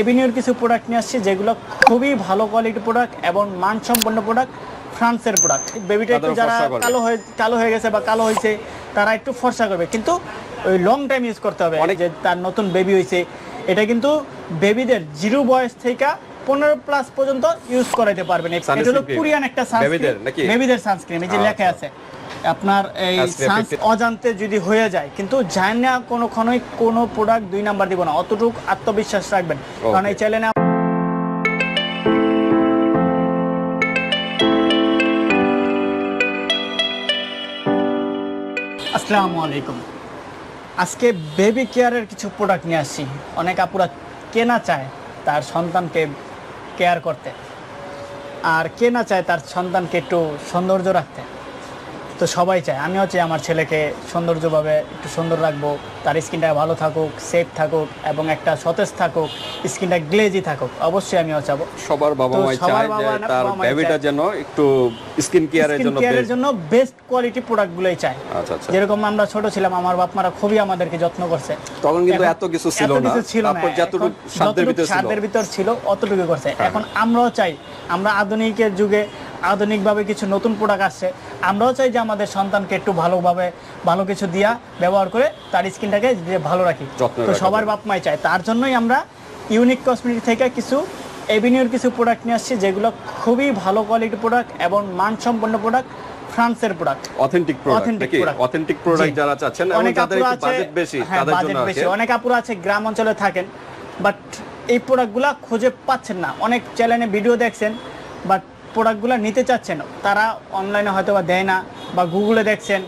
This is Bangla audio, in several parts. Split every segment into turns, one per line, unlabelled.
এভিনিউর কিছু প্রোডাক্ট নিয়ে আসছি যেগুলো খুবই ভালো কোয়ালিটি প্রোডাক্ট এবং মানসম্পন্ন প্রোডাক্ট ফ্রান্সের প্রোডাক্ট বেবিটা একটু যারা। কালো হয়ে কালো হয়ে গেছে বা কালো হয়েছে তারা একটু ফর্সা করবে। কিন্তু ওই লং টাইম ইউজ করতে হবে যে তার নতুন বেবি হয়েছে। এটা কিন্তু বেবিদের জিরো বয়স থেকে পনেরো প্লাস পর্যন্ত ইউজ করাইতে পারবেন। এটা হলো কোরিয়ান একটা? সানস্ক্রিন বেবিদের সানস্ক্রিন এই যে
আচ্ছা।
লেখা আছে। আপনার এই সানস
50
অজান্তে যদি হয়ে যায় কিন্তু জানি না কোনোক্ষণই কোনো প্রোডাক্ট দুই নাম্বার দিব না। অতটুকু আত্মবিশ্বাস রাখবেন। কারণ এই চ্যানেলে আসসালামু আলাইকুম। আজকে বেবি কেয়ারের কিছু প্রোডাক্ট নিয়ে আসছি। অনেক আপুরা কেনা চায় তার সন্তানকে কেয়ার করতে। আর কে না চায় তার সন্তানকে একটু সৌন্দর্য রাখতে। তো সবাই চায়। আমিও চাই আমার ছেলেকে সৌন্দর্যভাবে একটু সুন্দর রাখব তার স্কিনটা ভালো থাকুক সেফ থাকুক এবং একটা সতেজ থাকুক স্কিনটা গ্লেজি থাকুক। অবশ্যই আমিও চাবো।
সবার বাবা মাই চায় যে তার
বাবা
বেবিটা যেন একটু স্কিন কেয়ারের জন্য
কেয়ারের জন্য বেস্ট কোয়ালিটি প্রোডাক্টগুলোই চায়।
আচ্ছা আচ্ছা।
যেরকম আমরা ছোট ছিলাম আমার বাপ মারা খুবই আমাদেরকে যত্ন করছে।
তখন কিন্তু এত কিছু ছিল না। তারপর যতটুকু সাধ্যের ভিতর ছিল। হ্যাঁ,
সাধ্যের ভিতর ছিল অতটুকু করছে। এখন আমরাও চাই আমরা আধুনিকের যুগে আধুনিকভাবে কিছু নতুন প্রোডাক্ট আসছে। আমরাও চাই যে আমাদের সন্তানকে একটু ভালোভাবে ভালো কিছু দিয়া ব্যবহার করে তার স্কিনটাকে যে ভালো রাখি। তো সবার। বাপ মাই চায়। তার জন্যই আমরা ইউনিক কসমেটিক থেকে কিছু এভিনিউর কিছু প্রোডাক্ট নিয়ে আসছি যেগুলো খুবই ভালো কোয়ালিটি প্রোডাক্ট এবং মানসম্পন্ন প্রোডাক্ট ফ্রান্সের প্রোডাক্ট
অথেন্টিক প্রোডাক্ট নাকি? অথেন্টিক প্রোডাক্ট যারা চাচ্ছেন
অনেক আপুরা আছে
বাজেট বেশি
হ্যাঁ
তাদের
বাজেট
জন্য আছে।
অনেক আপুরা আছে গ্রাম অঞ্চলে থাকেন বাট এই প্রোডাক্টগুলো খুঁজে পাচ্ছেন না। অনেক চ্যানেলে ভিডিও দেখছেন বাট প্রোডাক্টগুলো নিতে চাচ্ছেন তারা অনলাইনে হয়তো বা দেয় না বা গুগলে দেখছেন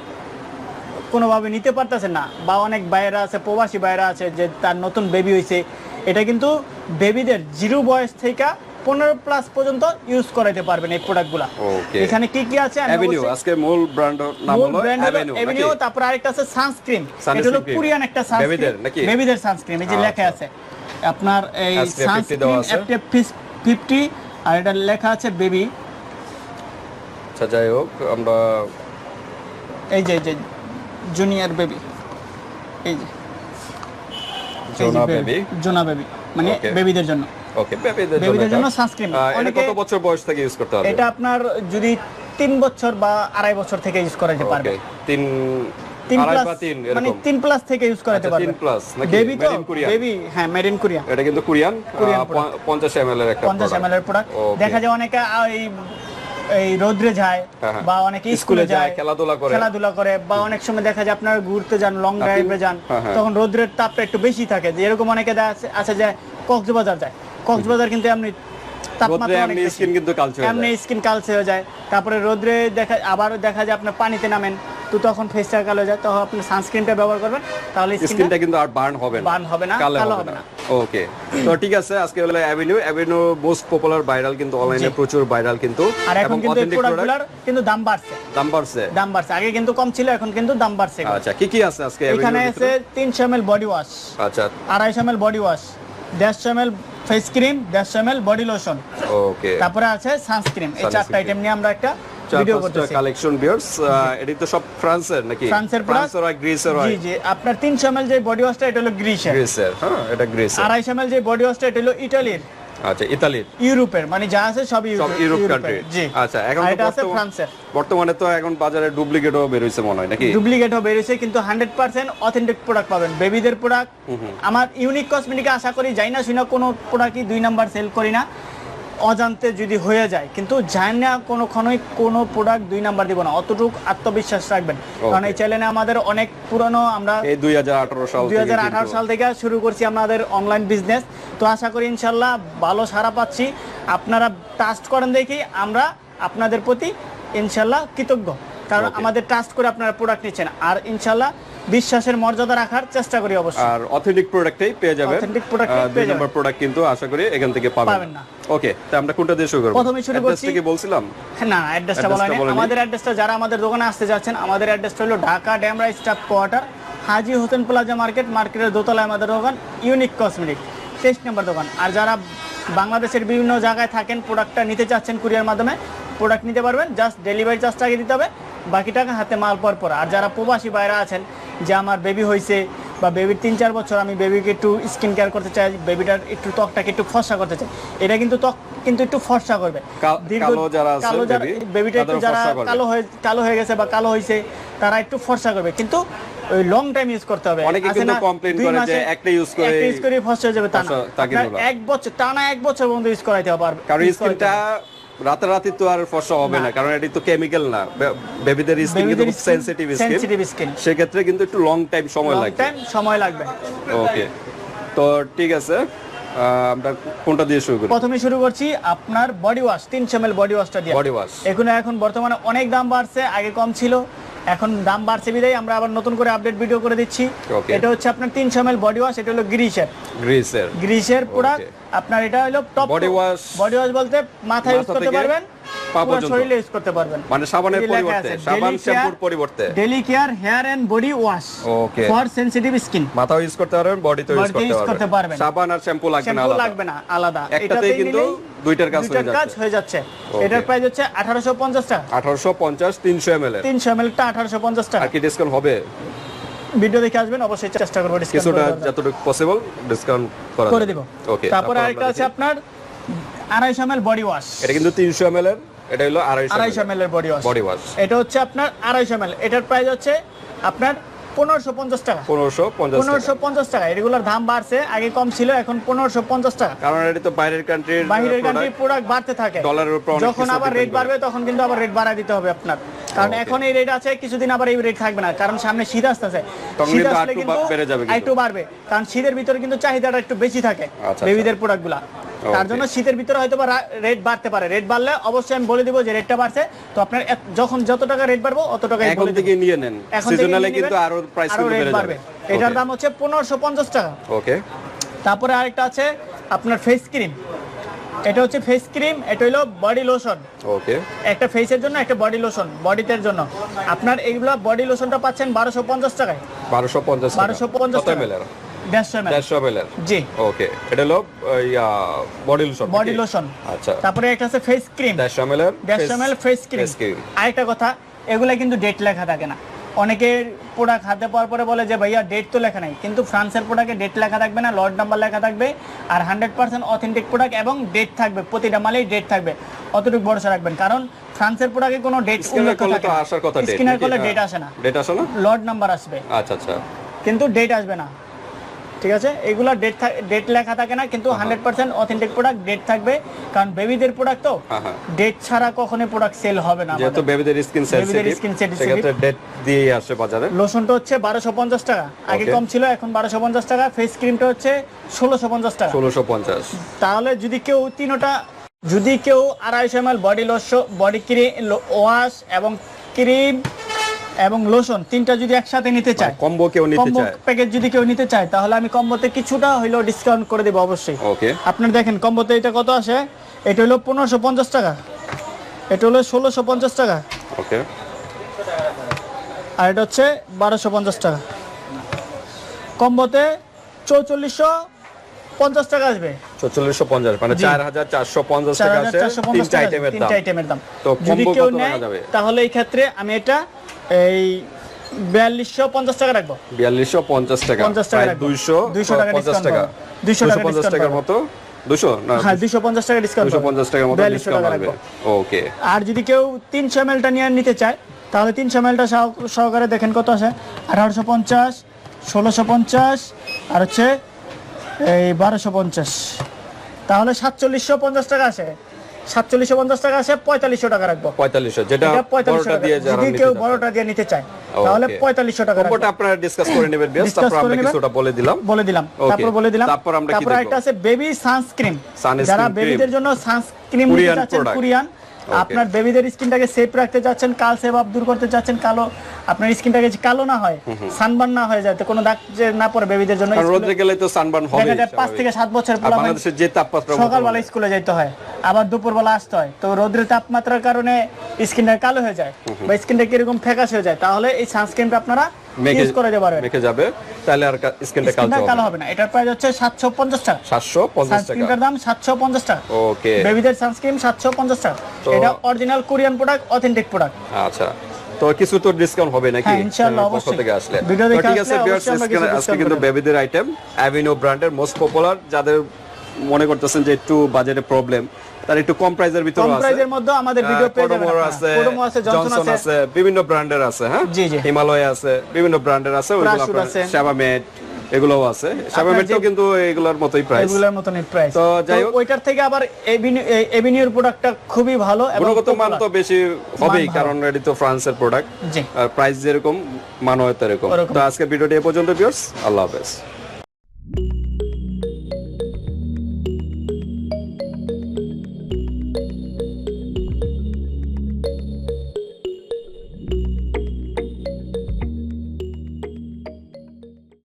কোনোভাবে নিতে পারতেছেন না বা অনেক বাইরা আছে প্রবাসী বাইরা আছে যে তার নতুন বেবি হয়েছে এটা কিন্তু বেবিদের জিরো বয়স থেকে পনেরো প্লাস পর্যন্ত ইউজ করাইতে পারবেন এই প্রোডাক্টগুলো এখানে কি কি আছে?
অ্যাভিনিউ আজকে মূল ব্র্যান্ড নাম
মূল
হলো
brand
অ্যাভিনিউ
তারপর আরেকটা আছে সানস্ক্রিন এটা হলো কোরিয়ান একটা সানস্ক্রিন
বেবিদের
সানস্ক্রিন এই যে লেখা
আচ্ছা।
আছে। আপনার এই
SPF 50
সানস্ক্রিন
দেওয়া
50 আর এটা লেখা আছে বেবি।
আচ্ছা যাই হোক আমরা
এই যে এই যে জুনিয়র বেবি। এই যে।
জোনা বেবি
জোনা বেবি। মানে বেবিদের জন্য।
ওকে বেবিদের
বেবিদের জন্য sunscreen।
এটা কত বছর বয়স থেকে ইউজ করতে হবে
এটা আপনার যদি তিন বছর বা আড়াই বছর থেকে ইউজ করাতে পারবে।
ওকে তিন
তিন
আড়াই
প্লাস
বা তিন
মানে
এরকম
প্লাস থেকে ইউজ করাতে
আচ্ছা,
পারবে
তিন plus নাকি?
বেবি তো
Made in Korea?
বেবি হ্যাঁ মেড ইন কোরিয়া
এটা কিন্তু কোরিয়ান
কোরিয়ান
আহ, প- পঞ্চাশ এম এর একটা
পঞ্চাশ এম এর প্রোডাক্ট দেখা যায় অনেকে এই এই রোদ্রে যায়
হ্যাঁ, হ্যাঁ।
বা অনেকে
স্কুলে যায়,
যায়
খেলাধুলা করে।
খেলাধুলা করে বা অনেক সময় দেখা যায় আপনারা ঘুরতে যান লং ড্রাইভে যান
হ্যাঁ।
তখন রোদ্রের তাপটা একটু বেশি থাকে যে এরকম অনেকে আছে- আছে যে কক্সবাজার যায় কক্সবাজার কিন্তু এমনি তাপমাত্রা।
স্কিন কিন্তু কালচে
এমনি স্কিন কালচে হয়ে যায় তারপরে রোদ্রে দেখা আবার দেখা যায় আপনার পানিতে নামেন তো তখন ফেসটা কালো যায় তখন আপনি সানস্ক্রিনটা ব্যবহার করবেন তাহলে স্কিনটা
কিন্তু আর বার্ন হবে না।
Burn হবে না,
কালো হবে না। ওকে তো ঠিক আছে আজকে হলো avenue avenue most popular viral কিন্তু অনলাইনে প্রচুর ভাইরাল কিন্তু।
আর এখন কিন্তু প্রোডাক্টগুলোর কিন্তু দাম বাড়ছে।
দাম বাড়ছে?
দাম বাড়ছে। আগে কিন্তু কম ছিল এখন কিন্তু দাম বাড়ছে।
আচ্ছা কি কি আছে আজকে
এখানে আছে
ভিতরে?
তিনশো এম বডি ওয়াশ
আচ্ছা।
আড়াইশো এম এল বডি ওয়াশ দেড়শো এম এল ফেস ক্রিম দেড়শো M L body lotion
okay
তারপরে আছে সানস্ক্রিন এই চারটা আইটেম নিয়ে আমরা একটা ভিডিও করতেছি।
কালেকশন বিয়ার্স এটি তো সব ফ্রান্সের নাকি?
ফ্রান্সের
ফ্রান্সের হয় গ্রিসের হয়।
জি। আপনার তিনশো এম যে বডি ওয়াশটা এটা হলো গ্রিসের।
গ্রিসের হ্যাঁ এটা গ্রিসের।
আড়াইশো এম যে বডি ওয়াশটা এটা হলো ইটালির।
আচ্ছা ইতালির?
ইউরোপের মানে যা আছে সব
সব
ইউরোপ
ইউরোপ কান্ট্রি আচ্ছা এখন
এটা আছে ফ্রান্সের।
বর্তমানে তো এখন বাজারে ডুপ্লিকেটও বের হইছে মনে হয় নাকি?
ডুপ্লিকেটও বেরিয়েছে কিন্তু হান্ড্রেড পার্সেন্ট অথেন্টিক প্রোডাক্ট পাবেন। বেবিদের প্রোডাক্ট আমার ইউনিক কসমেটিকে আশা করি যাই না শুনে কোনো প্রোডাক্টই দুই নাম্বার সেল করি না। অজান্তে যদি হয়ে যায় কিন্তু জানি না কোনোক্ষণই কোনো প্রোডাক্ট দুই নাম্বার দিব না। অতটুকু আত্মবিশ্বাস রাখবেন। কারণ এই চ্যানেলে আমাদের অনেক পুরনো আমরা
এই দুই হাজার আঠারো সাল
দুই
থেকে
হাজার আঠারো সাল থেকে শুরু করছি আমাদের অনলাইন বিজনেস তো আশা করি ইনশাল্লাহ ভালো সারা পাচ্ছি। আপনারা ট্রাস্ট করেন দেখি আমরা আপনাদের প্রতি ইনশাল্লাহ কৃতজ্ঞ। কারণ আমাদের ট্রাস্ট করে আপনারা প্রোডাক্ট নিচ্ছেন। আর ইনশাল্লাহ বিশ্বাসের মর্যাদা রাখার চেষ্টা করি অবশ্যই।
আর অথেন্টিক প্রোডাক্টই পেয়ে যাবেন।
এই
আহ, দুই নম্বর প্রোডাক্ট কিন্তু আশা করি এখান থেকে পাবেন।
পাবেন না।
ওকে তো আমরা কোনটা দিয়ে শুরু করব?
প্রথমে শুরু করছি-
Address টা কি বলছিলাম?
না অ্যাড্রেসটা বলা হয়নি। আমাদের অ্যাড্রেসটা যারা আমাদের দোকানে আসতে যাচ্ছেন আমাদের অ্যাড্রেসটা হলো Dhaka Demra staff quarter Haji Hossain plaza market মার্কেটের দোতলায় আমাদের দোকান ইউনিক কসমেটিক তেইশ নম্বর দোকান। আর যারা বাংলাদেশের বিভিন্ন জায়গায় থাকেন প্রোডাক্টটা নিতে চাচ্ছেন কুরিয়ার মাধ্যমে প্রোডাক্ট নিতে পারবেন জাস্ট ডেলিভারি চার্জটা আগে দিতে হবে বাকি টাকা হাতে মাল পর পর আর যারা প্রবাসী বাইরে আছেন যে আমার বেবি হয়েছে বা বেবির তিন চার বছর আমি বেবিকে একটু স্কিন কেয়ার করতে চাই বেবিটার একটু ত্বকটাকে একটু ফর্সা করতে চাই এটা কিন্তু ত্বক কিন্তু একটু ফর্সা করবে।
কালো যারা
কালো যারা বেবিটা একটু যারা কালো হয়ে কালো হয়ে গেছে বা কালো হয়েছে তারা একটু ফর্সা করবে। কিন্তু ওই লং টাইম ইউজ করতে হবে।
অনেকে কিন্তু
না,
করে যে একটা use করে
একটা ইউজ করে ফর্সা হয়ে যাবে তা না। এক বছর টানা এক বছর পর্যন্ত ইউজ করাইতে হবে
কারণ স্কিনটা
হবে।
রাতারাতি তো আর ফসা হবে না কারণ এটি তো কেমিক্যাল না। বেবিদের স্কিন কিন্তু খুব সেনসিটিভ স্কিন
সেনসিটিভ স্কিন
সেক্ষেত্রে কিন্তু একটু লং টাইম সময় লাগবে।
টাইম সময় লাগবে।
ওকে তো ঠিক আছে আমরা কোনটা দিয়ে শুরু করি?
প্রথমে শুরু করছি আপনার বডি ওয়াশ 300 ml বডি ওয়াশটা দিয়ে।
বডি ওয়াশ
এখন এখন বর্তমানে অনেক দাম বাড়ছে আগে কম ছিল। এখন দাম বাড়ছে বিদায় আমরা আবার নতুন করে আপডেট ভিডিও করে দিচ্ছি। এটা হচ্ছে আপনার তিনশো এমএল বডি ওয়াশ এটা হলো গ্রিসের।
গ্রিসের।
গ্রিসের প্রোডাক্ট আপনার এটা হলো top
body wash
body wash বলতে মাথায় ইউজ করতে পারবেন।
পা পর্যন্ত।
শরীরে ইউজ করতে পারবেন।
মানে সাবানের পরিবর্তে সাবান শ্যাম্পুর পরিবর্তে।
Daily care hair and body wash
Okay.
For sensitive skin
মাথাও ইউজ করতে পারবেন বডিতে ইউজ
Body তে use
করতে
করতে
পারবেন।
পারবেন।
সাবান আর শ্যাম্পু লাগবে না আলাদা।
লাগবে না আলাদা।
একটাতেই কিন্তু দুইটার কাজ হয়ে
দুইটার কাজ হয়ে যাচ্ছে। এটার প্রাইস হচ্ছে আঠারোশো পঞ্চাশ টাকা।
আর কি ডিসকাউন্ট হবে?
ভিডিও দেখে আসবেন অবশ্যই চেষ্টা করব discount
কিছুটা যতটুকু পসিবল ডিসকাউন্ট করা
করে
যাবে।
দিব।
ওকে
তারপরে আরেকটা আছে আপনার আড়াইশো এমএল বডি ওয়াশ
এটা কিন্তু তিনশো এম এর এটা হলো আড়াইশো
এমএল এর বডি ওয়াশ
বডি ওয়াশ
এটা হচ্ছে আপনার আড়াইশো এমএল এটার প্রাইস হচ্ছে আপনার পনেরোশো পঞ্চাশ টাকা।
পনেরোশো পঞ্চাশ
পনেরোশো পঞ্চাশ টাকা। এগুলোর দাম বাড়ছে আগে কম ছিল এখন পনেরোশো পঞ্চাশ টাকা।
কারণ এটা তো বাইরের কান্ট্রির
বাহিরের কান্ট্রি প্রোডাক্ট বাড়তে থাকে।
ডলারের উপর
যখন আবার রেট বাড়বে তখন কিন্তু আবার রেট বাড়ায় দিতে হবে আপনার। কারণ এখন এই রেট আছে কিছুদিন আবার এই রেট থাকবে না। কারণ সামনে শীত আসতেছে। শীত আসলে কিন্তু। একটু বাড়বে। কারণ শীতের ভিতরে কিন্তু চাহিদাটা একটু বেশি থাকে
আচ্ছা,
বেবিদের প্রোডাক্টগুলা তার জন্য শীতের ভিতরে হয়তো বা রেট বাড়তে পারে। রেট বাড়লে অবশ্যই আমি বলে দিব যে রেটটা বাড়ছে। তো আপনার যখন যত টাকা রেট বাড়বো অত টাকা
এখন থেকে নিয়ে নেন।
এখন
সিজনালে কিন্তু আরও প্রাইস কিন্তু
রেট
বেড়ে
বাড়বে।
যাবে
এটার দাম হচ্ছে পনেরোশো পঞ্চাশ টাকা।
ওকে
তারপরে আরেকটা আছে আপনার ফেস ক্রিম এটা হচ্ছে ফেস ক্রিম এটা হলো বডি লোশন
ওকে
একটা ফেসের জন্য একটা বডি লোশন বডিতে জন্য। আপনার এইগুলো বডি লোশনটা পাচ্ছেন বারোশো পঞ্চাশ টাকায়।
বারোশো পঞ্চাশ
বারোশো পঞ্চাশ
কত
টাকা। জি।
ওকে এটা হলো বডি লোশন
বডি লোশন
আচ্ছা।
তারপরে একটা আছে ফেস ক্রিম
দেড়শো এম এল এর
ফেস ক্রিম আরেকটা কথা এগুলা কিন্তু ডেট লেখা থাকে না। অনেকের প্রোডাক্ট হাতে পাওয়ার পরে বলে যে ভাইয়া ডেট তো লেখা নাই। কিন্তু ফ্রান্সের প্রোডাক্টে ডেট লেখা থাকবে না লট নাম্বার লেখা থাকবে। আর হান্ড্রেড পার্সেন্ট অথেন্টিক প্রোডাক্ট এবং ডেট থাকবে প্রতিটা মালেই ডেট থাকবে। অতটুকু ভরসা রাখবেন। কারণ ফ্রান্সের প্রোডাক্টে কোনো ডেট
করলে তো আসার কথা ডেট
স্ক্যানার করলে ডেট আসে না।
ডেট আসে না?
লট নাম্বার আসবে।
আচ্ছা আচ্ছা।
কিন্তু ডেট আসবে না। ঠিক আছে? এগুলো ডেট ডেট লেখা থাকে না কিন্তু hundred percent authentic product date থাকবে। কারণ বেবিদের প্রোডাক্ট তো ডেট ছাড়া কখনোই প্রোডাক্ট সেল হবে না
যেহেতু বেবিদের স্কিন
বেবিদের
সেনসিটিভ
sensitive।
সেক্ষেত্রে ডেট দিয়েই আসে বাজারে।
লোশনটা হচ্ছে বারোশো পঞ্চাশ টাকা। আগে কম ছিল এখন বারোশো পঞ্চাশ টাকা। ফেস ক্রিমটা হচ্ছে ষোলোশো পঞ্চাশ টাকা।
ষোলোশো পঞ্চাশ।
তাহলে যদি কেউ তিনোটা যদি কেউ আড়াইশো M body lotion body cream wash এবং ক্রিম এবং লোশন তিনটা যদি একসাথে নিতে চায়।
কম্বো কেউ নিতে
কম্বো
চায়।
প্যাকেজ যদি কেউ নিতে চায় তাহলে আমি কম্বোতে কিছুটা হইলেও ডিসকাউন্ট করে দেবো অবশ্যই।
ওকে
আপনার দেখেন কম্বোতে এটা কত আসে? এটা হলো পনেরোশো পঞ্চাশ টাকা। এটা হলো ষোলোশো পঞ্চাশ টাকা।
ওকে
আর এটা হচ্ছে বারোশো পঞ্চাশ টাকা। কম্বোতে চৌচল্লিশশো পঞ্চাশ টাকা আসবে।
চল্লিশশো পঞ্চাশ মানে। চার হাজার চারশো পঞ্চাশ টাকা আছে তিনটা আইটেমের দাম। তো
যদি কেউ
কত
নেয়
যাবে?
তাহলে এই ক্ষেত্রে আমি এটা এই বিয়াল্লিশশো পঞ্চাশ টাকা রাখব।
বিয়াল্লিশশো পঞ্চাশ টাকা।
পঞ্চাশ টাকা
দুইশো
দুইশো টাকা
পঞ্চাশ টাকা।
দুইশো
পঞ্চাশ টাকার মতো? দুশো না
হ্যাঁ দুইশো পঞ্চাশ টাকা ডিসকাউন্ট
দুশো পঞ্চাশ টাকার মতো ডিসকাউন্ট
রাখব।
ওকে।
আর যদি কেউ তিনশো এম এলটা নিয়ে নিতে চায় তাহলে তিনশো এম এলটা সহকারে দেখেন কত আছে আঠারোশো পঞ্চাশ ষোলোশো পঞ্চাশ আর হচ্ছে এই বারোশো পঞ্চাশ। তাহলে সাতচল্লিশশো পঞ্চাশ টাকা আছে সাতচল্লিশশো পঞ্চাশ টাকা আছে পঁয়তাল্লিশশো টাকা রাখব।
পঁয়তাল্লিশশো যেটা
পঁয়তাল্লিশশো টাকা। যদি কেউ বড়টা দিয়ে নিতে চায় তাহলে পঁয়তাল্লিশশো টাকা।
কম্বোটা আপনারা ডিসকাস করে নেবেন বেশ তারপর আমরা কিছুটা বলে দিলাম।
বলে দিলাম। তারপর বলে দিলাম।
তারপর আমরা কি
তারপর একটা আছে বেবি সানস্ক্রিন যারা বেবিদের জন্য সানস্ক্রিন নিতে চাচ্ছেন। কোরিয়ান আপনার বেবিদের স্কিনটাকে সেফ রাখতে চাচ্ছেন কাল সেভ আপ দূর করতে চাচ্ছেন কালো আপনার স্কিনটাকে কালো না হয়? সানবার্ন না হয়ে যায় তো কোনো দাগ যে না পড়ে বেবিদের জন্য
রোদে গেলে তো সানবার্ন হবে
দেখা যায় পাঁচ থেকে সাত বছর পোলাপান
বাংলাদেশের যে তাপমাত্রা
সকালবেলা স্কুলে যাইতে হয় আবার দুপুরবেলা আসতে হয় তো রোদ্রের তাপমাত্রার কারণে স্কিনটা কালো হয়ে যায় বা স্কিনটা কীরকম ফ্যাকাশ হয়ে যায় তাহলে এই সানস্ক্রিনটা আপনারা ইউজ করে যেতে পারবেন।
মেখে যাবে তাহলে আর স্কিনটা কালচে
স্কিনটা কালো
হবে
হবে না এটার প্রাইস হচ্ছে সাতশো পঞ্চাশ টাকা।
সাতশো পঞ্চাশ টাকা।
সানস্ক্রিনটার দাম সাতশো পঞ্চাশ টাকা।
ওকে
বেবিদের সানস্ক্রিন সাতশো পঞ্চাশ টাকা। এটা original Korean product authentic product
আচ্ছা। তো কিছু তো ডিসকাউন্ট হবে নাকি?
হ্যাঁ,
চ্যানেলের পক্ষ থেকে আসলে। ঠিক আছে আজকে- কিন্তু বেবিদের আইটেম অ্যাভিনো ব্র্যান্ডের মোস্ট পপুলার যাদের মনে করতেছেন যে একটু বাজেটে প্রবলেম তার একটু কম প্রাইসের ভিতরে
কম
আছে।
প্রাইজের মধ্যে আমাদের ভিডিও পেজ যাবেন
আছে
কোডোমো আছে জনসন আছে।
বিভিন্ন ব্র্যান্ডের আছে হ্যাঁ। হিমালয় আছে বিভিন্ন ব্র্যান্ডের আছে ওইগুলো আপনার। এগুলোও আছে। শ্যাবামেটও
যে-
কিন্তু এগুলোর মতোই প্রাইস
এগুলোর মতনই প্রাইস
তো যাই হোক-
ওইটার থেকে আবার এভিনিউর প্রোডাক্টটা খুবই ভালো এবং
গুণগত মান তো বেশি হবেই কারণ এটি তো ফ্রান্সের প্রোডাক্ট আর প্রাইস যেরকম মান এরকম। তো আজকে ভিডিওটি এ পর্যন্ত ভিউয়ার্স আল্লাহ হাফেজ।